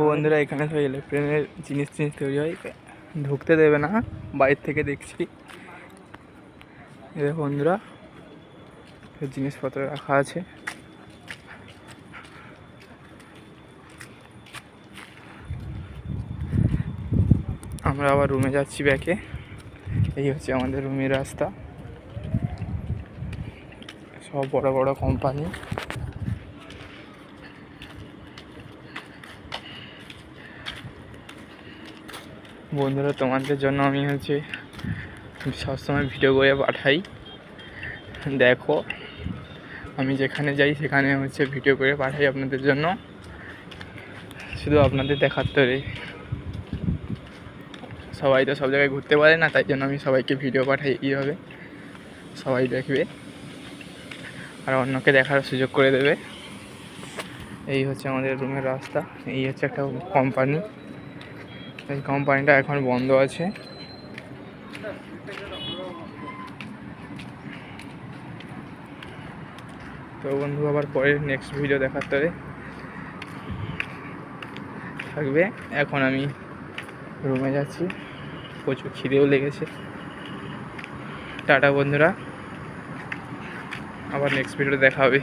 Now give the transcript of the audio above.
বন্ধুরা এখানে সব ইলেকট্রনের জিনিস জিনিস তৈরি হয় ঢুকতে দেবে না বাইর থেকে দেখছি এদের বন্ধুরা জিনিসপত্র রাখা আছে আমরা আবার রুমে যাচ্ছি ব্যাকে এই হচ্ছে আমাদের রুমের রাস্তা সব বড় বড় কোম্পানি বন্ধুরা, তোমাদের জন্য আমি হচ্ছে সবসময় ভিডিও করে পাঠাই। দেখো, আমি যেখানে যাই সেখানে হচ্ছে ভিডিও করে পাঠাই আপনাদের জন্য। শুধু আপনাদের দেখার তরে সবাই তো সব জায়গায় ঘুরতে পারে না, তাই জন্য আমি সবাইকে ভিডিও পাঠাই এইভাবে। সবাই দেখবে, আর অন্যকে দেখার সুযোগ করে দেবে। এই হচ্ছে আমাদের রুমের রাস্তা, এই হচ্ছে একটা কোম্পানি এই কোম্পানিটা এখন বন্ধ আছে। তো বন্ধু, আবার পরে নেক্সট ভিডিও দেখার তরে থাকবে। এখন আমি রুমে যাচ্ছি। প্রচুর খিদেও লেগেছে। টাটা বন্ধুরা। আবার নেক্সট ভিডিও দেখা হবে।